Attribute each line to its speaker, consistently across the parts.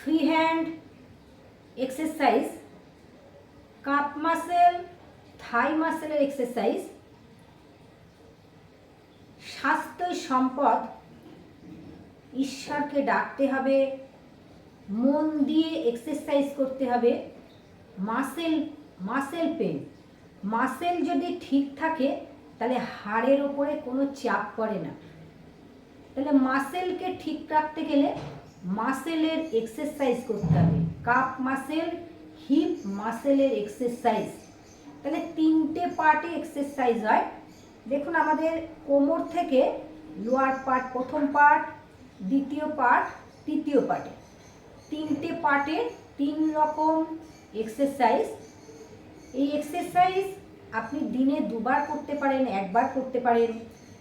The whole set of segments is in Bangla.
Speaker 1: Free hand exercise calf muscle thigh মাসেলের exercise স্বাস্থ্যই সম্পদ, ঈশ্বরকে ডাকতে হবে, মন দিয়ে এক্সারসাইজ করতে হবে মাসেল মাসেল পেন মাসেল যদি ঠিক থাকে, তাহলে হাড়ের ওপরে কোনো চাপ পড়ে না। তাহলে মাসেলকে ঠিক রাখতে গেলে মাসেলের এক্সারসাইজ করতে হবে। কাপ মাসেল হিপ মাসেলের এক্সারসাইজ তাহলে তিনটে পার্টে এক্সারসাইজ হয়। দেখুন আমাদের কোমর থেকে লোয়ার পার্ট প্রথম পার্ট দ্বিতীয় পার্ট তৃতীয় পার্টে তিনটে পার্টে তিন রকম এক্সারসাইজ এই এক্সারসাইজ আপনি দিনে দুবার করতে পারেন, একবার করতে পারেন।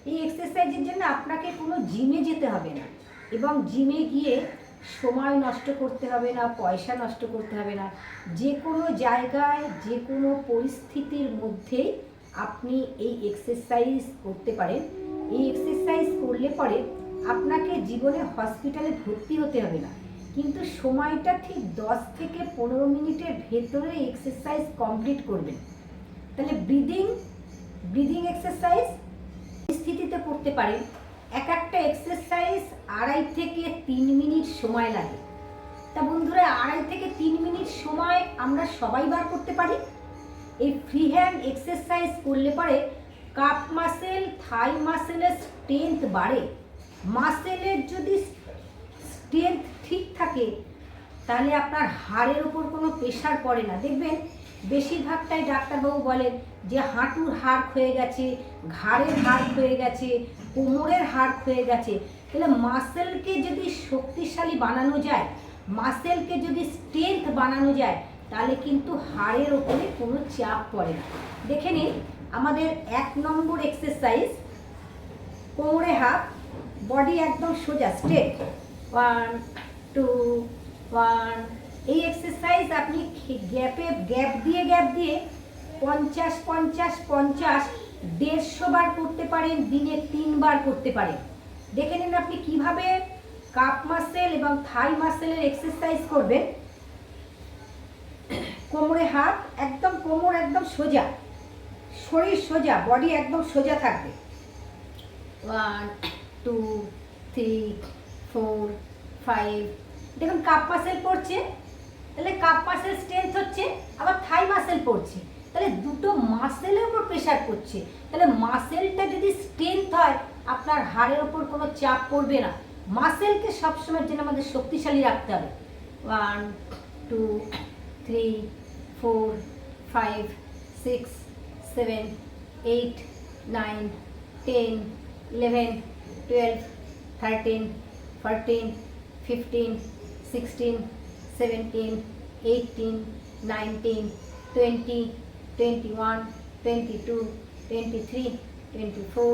Speaker 1: এই এক্সারসাইজের জন্য আপনাকে কোনো জিমে যেতে হবে না। এবং জিমে গিয়ে সময় নষ্ট করতে হবে না, পয়সা নষ্ট করতে হবে না। যে কোনো জায়গায়, যে কোনো পরিস্থিতির মধ্যেই আপনি এই এক্সারসাইজ করতে পারেন। এই এক্সারসাইজ করলে পরে আপনাকে জীবনে হসপিটালে ভর্তি হতে হবে না। কিন্তু সময়টা ঠিক দশ থেকে পনেরো মিনিটের ভেতরে এক্সারসাইজ কমপ্লিট করবেন। তাহলে ব্রিদিং ব্রিদিং এক্সারসাইজ স্থিতিতে করতে পারেন। এক একটা এক্সারসাইজ আড়াই থেকে তিন মিনিট সময় লাগে। তা বন্ধুরা, আড়াই থেকে তিন মিনিট সময় আমরা সবাই বার করতে পারি? এই ফ্রি হ্যান্ড এক্সারসাইজ করলে পরে কাপ মাসেল থাই মাসেলের স্ট্রেংথ বাড়ে। মাসেলের যদি স্ট্রেংথ ঠিক থাকে, তাহলে আপনার হাড়ের ওপর কোনো প্রেশার পড়ে না। দেখবেন, বেশিরভাগটাই ডাক্তারবাবু বলেন যে হাঁটুর হাড় ক্ষয়ে গেছে, ঘাড়ের হাড় ক্ষয়ে গেছে, কোমরের হাড় ক্ষয়ে গেছে। তাহলে মাসেলকে যদি শক্তিশালী বানানো যায় মাসেলকে যদি স্ট্রেংথ বানানো যায়, তাহলে কিন্তু হাড়ের ওপরে কোনো চাপ পড়ে না। দেখে নিন, আমাদের এক নম্বর এক্সারসাইজ কোমরে হাত বডি একদম সোজা স্ট্রেট ওয়ান টু ওয়ান এই এক্সারসাইজ আপনি গ্যাপে, গ্যাপ দিয়ে গ্যাপ দিয়ে পঞ্চাশ পঞ্চাশ পঞ্চাশ, দেড়শো বার করতে পারেন, দিনে তিনবার করতে পারেন। দেখে নিন আপনি কীভাবে কাপ মাসেল এবং থাই মাসেলের এক্সারসাইজ করবেন। কোমরে হাত একদম কোমর একদম সোজা শরীর সোজা বডি একদম সোজা থাকবে। One two three four five দেখুন কাপ মাসেল পড়ছে তাহলে কাপ মাসেল স্ট্রেংথ হচ্ছে আবার থাই মাসেল পড়ছে। তাহলে দুটো মাসেলের উপর প্রেশার পড়ছে। তাহলে মাসেলটা যদি স্ট্রেংথ হয় আপনার হাড়ের ওপর কোনো চাপ পড়বে না। মাসেলকে সবসময়ের জন্য আমাদের শক্তিশালী রাখতে হবে। One two three four five six seven eight nine ten eleven twelve thirteen fourteen fifteen sixteen seventeen eighteen nineteen twenty twenty one twenty two twenty three twenty four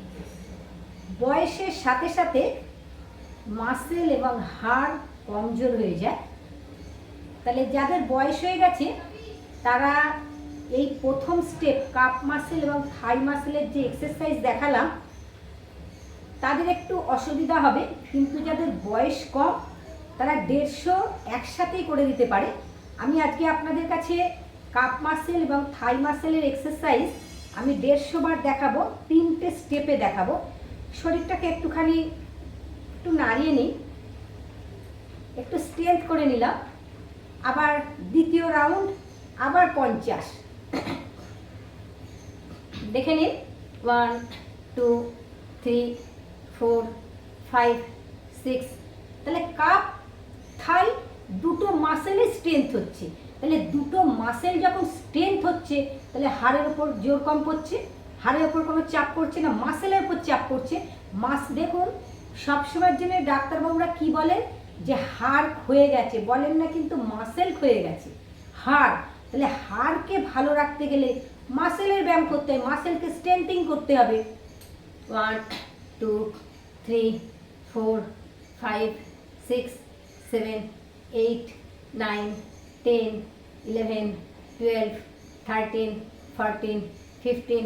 Speaker 1: বয়সের সাথে সাথে মাসেল এবং হাড় কমজোর হয়ে যায়। তাহলে যাদের বয়স হয়ে গেছে, তারা এই প্রথম স্টেপ কাপ মাসেল এবং থাই মাসেলের যে এক্সারসাইজ দেখালাম, তাদের একটু অসুবিধা হবে। কিন্তু যাদের বয়স কম, তারা দেড়শো একসাথেই করে দিতে পারে। আমি আজকে আপনাদের কাছে কাপ মাসেল এবং থাই মাসেলের এক্সারসাইজ আমি দেড়শো বার দেখাবো, তিনটে স্টেপে দেখাবো। শরীরটাকে একটুখানি একটু নাড়িয়ে নিই। একটু স্ট্রেংথ করে নিলাম। আবার দ্বিতীয় রাউন্ড আবার পঞ্চাশ। দেখে নিন। One two three four five six তাহলে কাপ থাই দুটো মাসেলের স্ট্রেংথ হচ্ছে। তাহলে দুটো মাসেল যখন স্ট্রেংথ হচ্ছে, তাহলে হাড়ের ওপর জোর কম পড়ছে। হাড়ের ওপর কোনো চাপ পড়ছে না মাসেলের উপর চাপ পড়ছে। মাস দেখুন, সবসময়ের জন্য ডাক্তারবাবুরা কি বলেন যে হাড় ক্ষয়ে গেছে। বলেন না কিন্তু মাসেল ক্ষয়ে গেছে। হাড়, তাহলে হাড়কে ভালো রাখতে গেলে মাসেলের ব্যায়াম করতে হবে মাসেলকে স্ট্রেন্থিং করতে হবে। One two three four five six seven eight nine ten eleven twelve thirteen fourteen fifteen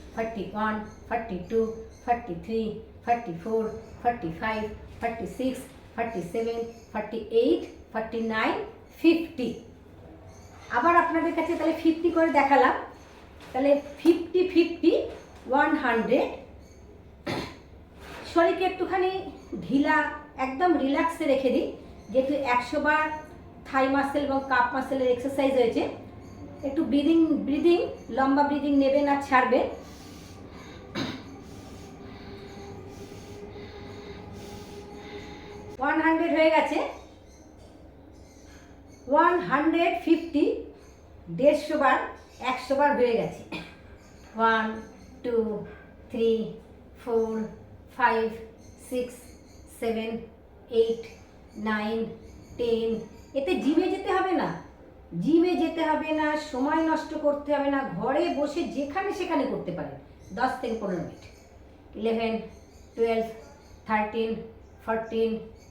Speaker 1: one thirty two thirty three thirty four thirty five thirty six thirty seven thirty eight thirty nine forty forty one forty two forty three forty four forty five forty six forty seven forty eight forty nine fifty আবার আপনাদের কাছে তাহলে ফিফটি করে দেখালাম। তাহলে ফিফটি ফিফটি ওয়ান হান্ড্রেড শরীরকে একটুখানি ঢিলা, একদম রিল্যাক্সে রেখে দিই। যেহেতু একশো বার থাই মাসেল এবং কাপ মাসেলের এক্সারসাইজ হয়েছে। একটু ব্রিদিং ব্রিদিং লম্বা ব্রিদিং নেবেন আর ছাড়বেন। ওয়ান হান্ড্রেড হয়ে গেছে। ওয়ান হান্ড্রেড ফিফটি দেড়শো বার একশো বার হয়ে গেছে। One two three four five six seven eight nine ten এতে জিমে যেতে হবে না। জিমে যেতে হবে না সময় নষ্ট করতে হবে না ঘরে বসে যেখানে সেখানে করতে পারেন। দশ থেকে পনেরো minute. Eleven twelve thirteen fourteen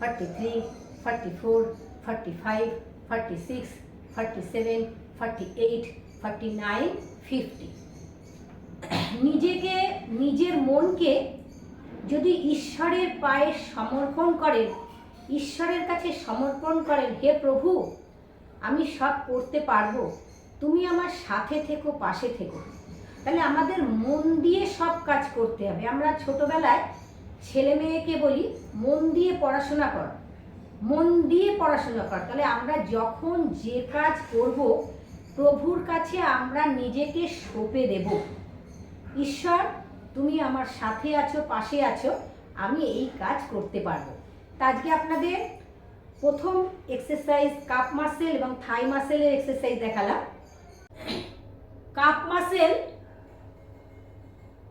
Speaker 1: two thirty three thirty four thirty five thirty six thirty seven thirty eight thirty nine forty forty one forty two forty three forty four forty five forty six forty seven forty eight forty nine fifty নিজেকে, নিজের মনকে যদি ঈশ্বরের পায়ে সমর্পণ করেন, ঈশ্বরের কাছে সমর্পণ করেন, হে প্রভু, আমি সব করতে পারব। তুমি আমার সাথে থেকো, পাশে থেকো। তাহলে আমাদের মন দিয়ে সব কাজ করতে হবে। আমরা ছোটবেলায় ছেলে মেয়েকে বলি, মন দিয়ে পড়াশোনা কর। মন দিয়ে পড়াশোনা কর। তাহলে আমরা যখন যে কাজ করব, প্রভুর কাছে আমরা নিজেকে সঁপে দেব। ঈশ্বর, তুমি আমার সাথে আছো, পাশে আছো, আমি এই কাজ করতে পারব। তা আজকে আপনাদের প্রথম এক্সারসাইজ কাপ মাসেল এবং থাই মাসেলের এক্সারসাইজ দেখালাম। কাপ মাসেল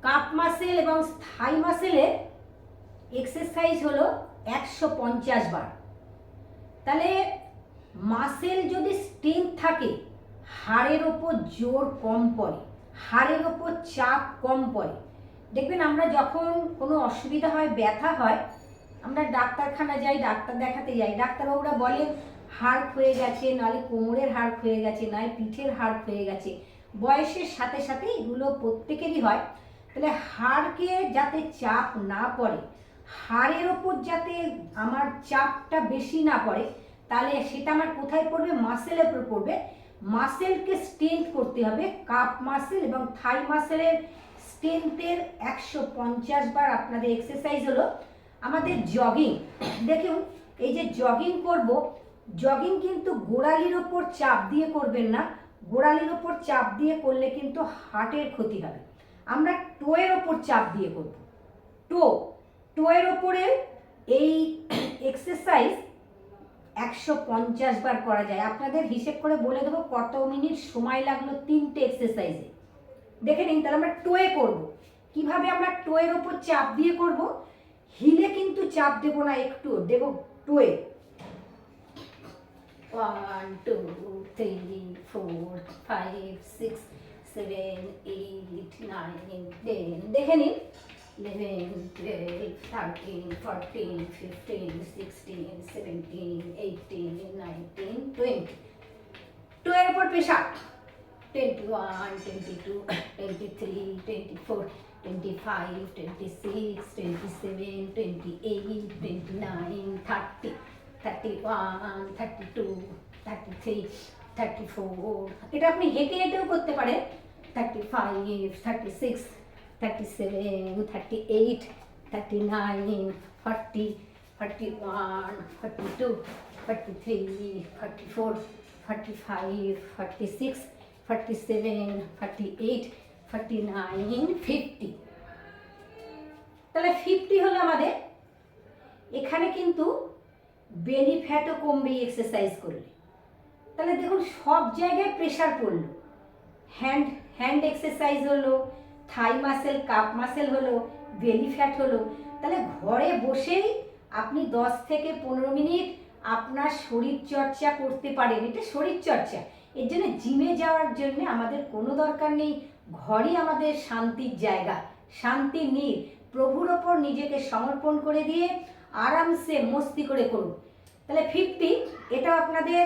Speaker 1: কাপ মাসেল এবং থাই মাসেলের এক্সারসাইজ হলো একশো পঞ্চাশ বার। তাহলে মাসেল যদি স্ট্রেংথ থাকে, হাড়ের ওপর জোর কম পড়ে, হাড়ের ওপর চাপ কম পড়ে। দেখবেন আমরা যখন কোনো অসুবিধা হয়, ব্যথা হয়, আমরা ডাক্তারখানা যাই, ডাক্তার দেখাতে যাই। ডাক্তারবাবুরা বলেন হাড় ক্ষয়ে গেছে, নাহলে কোমরের হাড় ক্ষয়ে গেছে নয় পিঠের হাড় ক্ষয়ে গেছে। বয়সের সাথে সাথে এগুলো প্রত্যেকেরই হয়। তাহলে হাড়কে যাতে চাপ না পড়ে হাড়ের ওপর যাতে আমার চাপটা বেশি না পড়ে, তাহলে সেটা আমার কোথায় পড়বে? মাসেলের উপর পড়বে। মাসেলকে স্ট্রেংথ করতে হবে। কাপ মাসেল এবং থাই মাসেলের স্ট্রেংথের একশো পঞ্চাশ বার আপনাদের এক্সারসাইজ হলো। আমাদের জগিং দেখুন, এই যে জগিং করব জগিং কিন্তু গোড়ালির ওপর চাপ দিয়ে করবেন না। গোড়ালির ওপর চাপ দিয়ে করলে কিন্তু হার্টের ক্ষতি হবে। আমরা টোয়ের ওপর চাপ দিয়ে করব। টো টোয়ের ওপরে এই এক্সারসাইজ একশো পঞ্চাশ বার করা যায়। আপনাদের হিসেব করে বলে দেবো কত মিনিট সময় লাগল তিনটে এক্সারসাইজে দেখে নিন, তাহলে আমরা টোয়ে করব। কীভাবে আমরা টোয়ের ওপর চাপ দিয়ে করব? হিলে কিন্তু চাপ দেব না একটু, দেব টোয়ে one two three four five six seven eight nine ten দেখে নিন twenty one twenty two twenty three twenty four twenty five twenty six twenty seven twenty eight twenty nine thirty thirty one thirty two thirty three thirty four এটা আপনি হেঁটে হেঁটেও করতে পারেন thirty five thirty six thirty seven thirty eight thirty nine forty forty one forty two forty three forty four forty five six forty seven eight forty nine fifty তাহলে ফিফটি হলো আমাদের। এখানে কিন্তু বেলি ফ্যাটও কমবে এক্সারসাইজ করলে। তাহলে দেখুন, সব জায়গায় প্রেশার পড়ল। হ্যান্ড হ্যান্ড এক্সারসাইজ হলো। থাই মাসেল, কাপ মাসেল হলো, বেলি ফ্যাট হলো, তাহলে ঘরে বসেই আপনি দশ থেকে পনেরো মিনিট আপনার শরীর চর্চা করতে পারেন। এটা শরীর চর্চা এর জন্য জিমে যাওয়ার জন্য আমাদের কোনো দরকার নেই। ঘরই আমাদের শান্তির জায়গা শান্তি নীর প্রভুর ওপর নিজেকে সমর্পণ করে দিয়ে আরামসে মস্তি করে করুন। তাহলে ফিফটি, এটা আপনাদের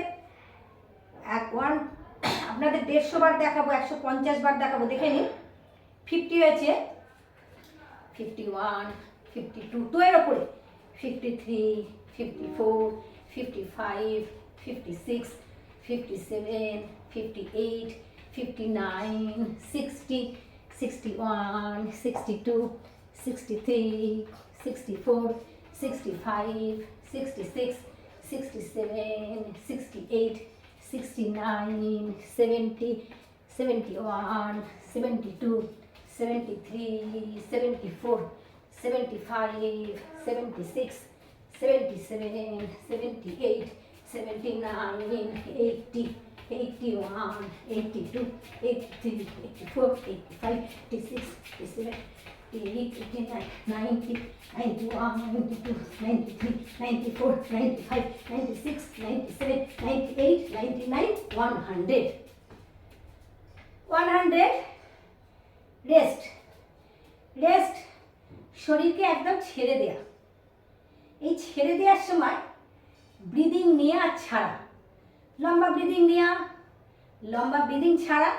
Speaker 1: এক ওয়ান, আপনাদের দেড়শো বার দেখাবো, একশো পঞ্চাশ বার দেখাবো, দেখে নিন। ফিফটি হয়েছে। Fifty one fifty two two এর ওপরে। Fifty three fifty four fifty five fifty six fifty seven fifty eight fifty nine sixty sixty one sixty two sixty three sixty four sixty five sixty six sixty seven sixty eight sixty nine seventy seventy one seventy two 73, 74, 75, 76, 77, 78, 79, 80, 81, 82, 83, 84, 85, 86, 87, 88, 89, 90, 91, 92, 93, 94, 95, 96, 97, 98, 99, 100. 100. Rest rest শরীরকে একদম ছেড়ে দেয়া। এই ছেড়ে দেওয়ার সময় ব্রিদিং নেওয়া ছাড়া। লম্বা ব্রিদিং নেওয়া লম্বা ব্রিদিং ছাড়া।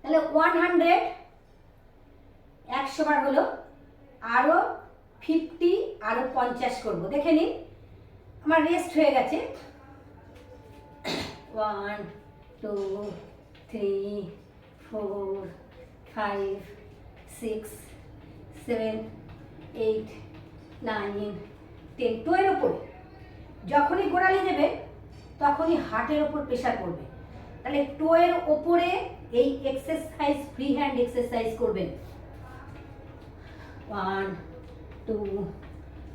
Speaker 1: তাহলে ওয়ান হান্ড্রেড একশো বার হলো আরও ফিফটি আরও পঞ্চাশ করব। দেখে নিন, আমার রেস্ট হয়ে গেছে। One two three four five six seven eight nine ten টুয়ের ওপরে যখনই গোড়ালি দেবে, তখনই হার্টের ওপর প্রেশার পড়বে। তাহলে টোয়ের ওপরে এই এক্সারসাইজ ফ্রি হ্যান্ড এক্সারসাইজ করবেন। One two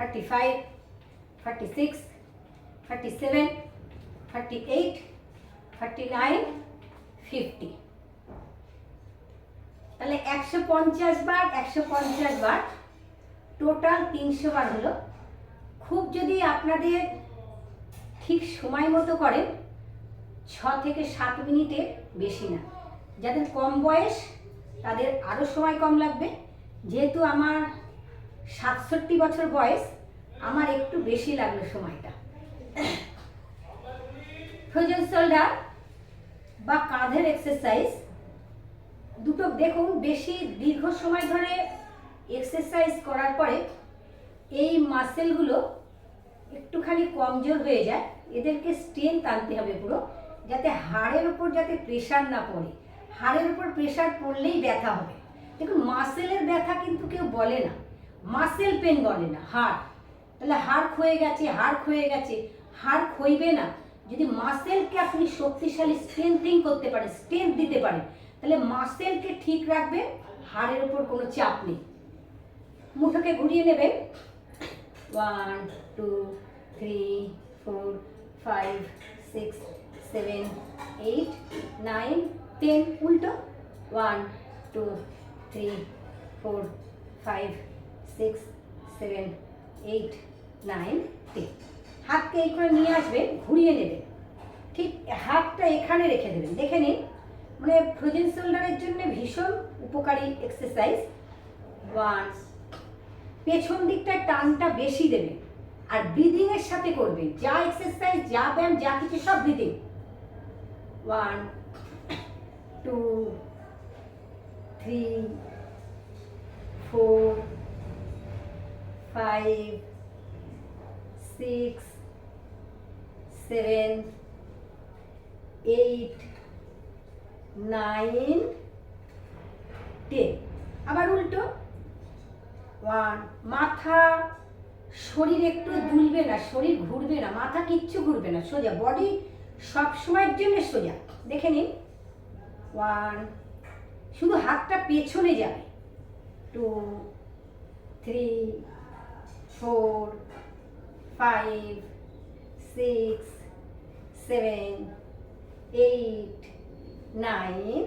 Speaker 1: three thirty four thirty five thirty six thirty seven thirty eight thirty nine forty forty one forty two forty three forty four forty five forty six forty seven forty eight forty nine fifty তাহলে একশো পঞ্চাশ বার, একশো পঞ্চাশ বার টোটাল তিনশো বার হলো। খুব যদি আপনাদের ঠিক সময় মতো করেন, ছ থেকে সাত মিনিটের বেশি না। যাদের কম বয়স, তাদের আরও সময় কম লাগবে। যেহেতু আমার সাতষট্টি বছর বয়স, আমার একটু বেশি লাগল সময়টা। ফ্রোজেন শোল্ডার বা কাঁধের এক্সারসাইজ দুটো দেখুন, বেশি দীর্ঘ সময় ধরে এক্সারসাইজ করার পরে এই মাসেলগুলো একটুখানি কমজোর হয়ে যায়। এদেরকে স্ট্রেংথ আনতে হবে পুরো, যাতে হাড়ের ওপর যাতে প্রেশার না পড়ে। হাড়ের ওপর প্রেশার পড়লেই ব্যথা হবে। দেখুন মাসেলের ব্যথা কিন্তু কেউ বলে না। মাসেল পেন বলে না, হাড়। তাহলে হাড় ক্ষয়ে গেছে, হাড় ক্ষয়ে গেছে। হাড় ক্ষইবে না। যদি মাসেলকে আপনি শক্তিশালী স্ট্রেংথিং করতে পারেন স্ট্রেংথ দিতে পারেন, তাহলে মাসেলকে ঠিক রাখবে, হাড়ের ওপর কোনো চাপ নেই। মুঠোকে ঘুরিয়ে নেবেন। One two three four five six seven eight nine ten উল্টো। One two three four five six seven eight nine ten হাতকে এই করে নিয়ে আসবেন ঘুরিয়ে নেবেন ঠিক হাতটা এখানে রেখে দেবেন। দেখে নিন মানে ফ্রোজেন শোল্ডারের জন্য ভীষণ উপকারী এক্সারসাইজ ওয়ান পেছন দিকটায় টানটা বেশি দেবে আর ব্রিদিং এর সাথে করবে যা এক্সারসাইজ যা ব্যায়াম, যা কিছু, সব breathing one two three four five six seven eight nine ten আবার উল্টো। ওয়ান মাথা শরীর একটু দুলবে না শরীর ঘুরবে না মাথা কিচ্ছু ঘুরবে না সোজা বডি সব সময়ের জন্য সোজা। দেখে নিন। ওয়ান শুধু হাতটা পেছনে যাবে। Two three four five six seven eight nine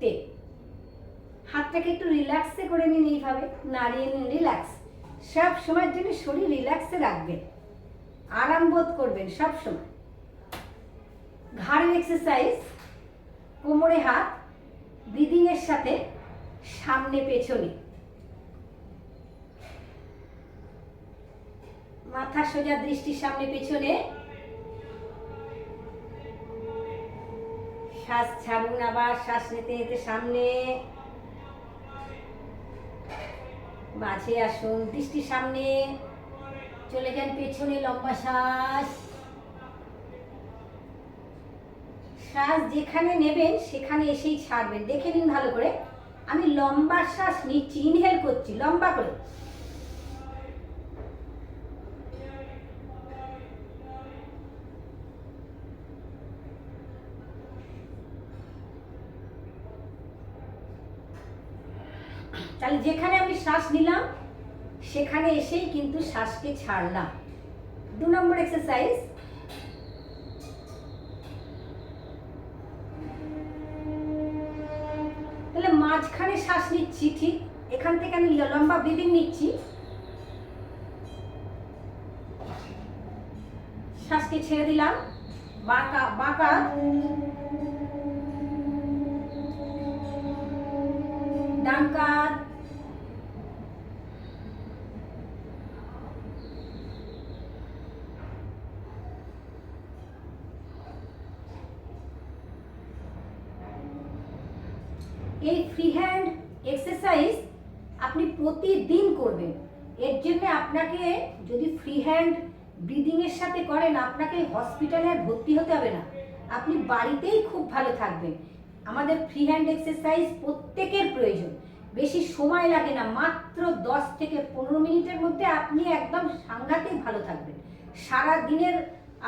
Speaker 1: ten হাতটাকে একটু রিল্যাক্সে করে নিন এইভাবে, নাড়িয়ে নিন রিল্যাক্স সব সময়ের জন্য শরীর রিল্যাক্সে রাখবেন। আরাম বোধ করবেন সব সময়। ঘাড়ের এক্সারসাইজ কোমরে হাত ব্রিদিং এর সাথে সামনে পেছনে। মাথা সোজা দৃষ্টির সামনে, পেছনে। শ্বাস ছাড়ুন আবার, শ্বাস নিতে নিতে সামনে। মাঝে আসুন দৃষ্টি সামনে। চলে যান পেছনে, লম্বা শ্বাস। শ্বাস যেখানে নেবেন, সেখানে এসেই ছাড়বেন। দেখে নিন ভালো করে। আমি লম্বা শ্বাস নিচ্ছি ইনহেল করছি, লম্বা করে তাহলে যেখানে আমি শ্বাস নিলাম সেখানে এসেই কিন্তু শ্বাসকে ছাড়লাম। দু নম্বর এক্সারসাইজ তাহলে মাঝখানে শ্বাস নিচ্ছি, ঠিক? এখান থেকে আমি লম্বা ব্রিদিং নিচ্ছি। শ্বাসকে ছেড়ে দিলাম। বাঁকা বাঁকা। ডান কাঁধ এই ফ্রি হ্যান্ড এক্সারসাইজ আপনি প্রতিদিন করবেন এর জন্য আপনাকে যদি ফ্রি হ্যান্ড ব্রিদিংয়ের সাথে করেন আপনাকে হসপিটালে আর ভর্তি হতে হবে না। আপনি বাড়িতেই খুব ভালো থাকবেন। আমাদের ফ্রি হ্যান্ড এক্সারসাইজ প্রত্যেকের প্রয়োজন। বেশি সময় লাগে না, মাত্র দশ থেকে পনেরো মিনিটের মধ্যে আপনি একদম সাংঘাতিক ভালো থাকবেন। সারা দিনের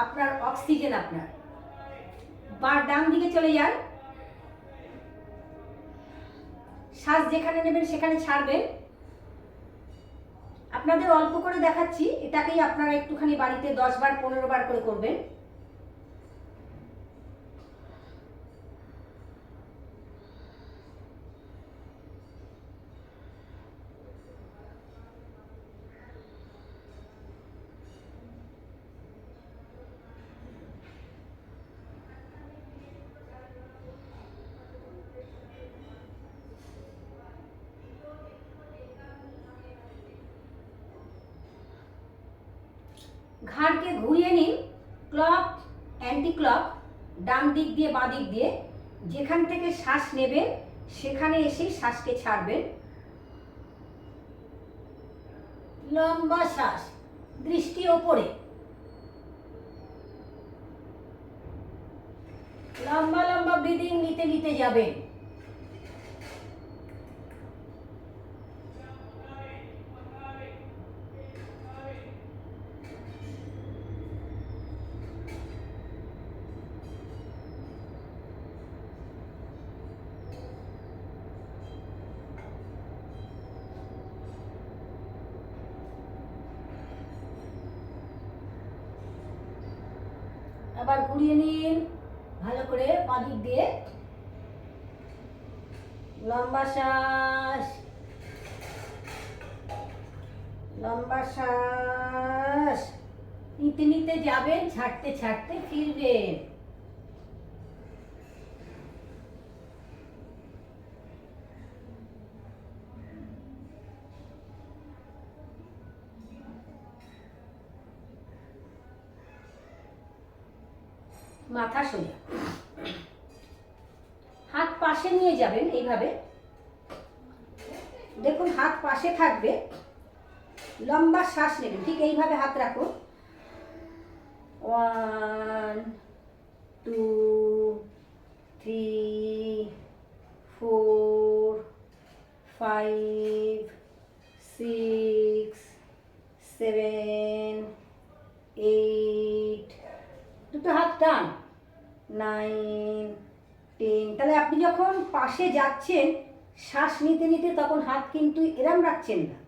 Speaker 1: আপনার অক্সিজেন আপনার। বা ডান দিকে চলে যান। শ্বাস যেখানে নেবেন সেখানে ছাড়বেন। আপনাদের অল্প করে দেখাচ্ছি, এটাকেই আপনারা একটুখানি বাড়িতে দশ বার, পনেরো বার করে করবেন। ঘাড়কে ঘুরিয়ে নিন ক্লক অ্যান্টি ক্লক ডান দিক দিয়ে বাঁ দিক দিয়ে। যেখান থেকে শ্বাস নেবেন, সেখানে এসেই শ্বাসকে ছাড়বেন। লম্বা শ্বাস, দৃষ্টি ওপরে। লম্বা লম্বা ব্রিদিং নিতে নিতে যাবেন। আবার ঘুরিয়ে নিন। ভালো করে পাদিক দিয়ে। লম্বা শ্বাস। লম্বা শ্বাস। নিতে নিতে যাবেন, ছাড়তে ছাড়তে ফিরবেন। মাথা সোজা। হাত পাশে নিয়ে যাবেন এইভাবে। দেখুন, হাত পাশে থাকবে। লম্বা শ্বাস নেবেন। ঠিক এইভাবে হাত রাখুন। One two three four five six seven eight দুটো হাত টান। নাইন টেন তাহলে আপনি যখন পাশে যাচ্ছেন, শ্বাস নিতে নিতে তখন হাত কিন্তু এরম রাখছেন না।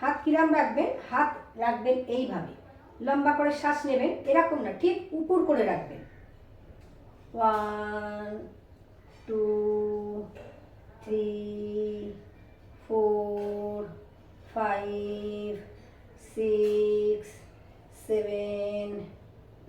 Speaker 1: হাত কিরাম রাখবেন? হাত রাখবেন এইভাবে। লম্বা করে শ্বাস নেবেন, এরকম না, ঠিক উপর করে রাখবেন। One two three four five six seven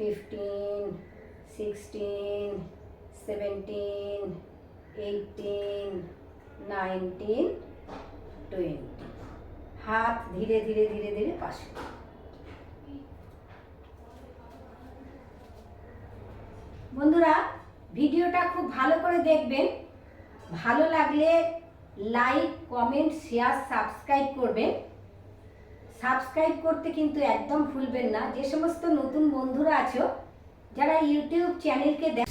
Speaker 1: 15, 16, 17, 18, 19, 20. হাত ধীরে ধীরে ধীরে ধীরে পাশে। বন্ধুরা ভিডিওটা খুব ভালো করে দেখবেন। ভালো লাগলে লাইক কমেন্ট শেয়ার সাবস্ক্রাইব করবেন। সাবস্ক্রাইব করতে কিন্তু একদম ভুলবেন না। যে সমস্ত নতুন বন্ধুরা আছো, যারা ইউটিউব চ্যানেলকে দেখ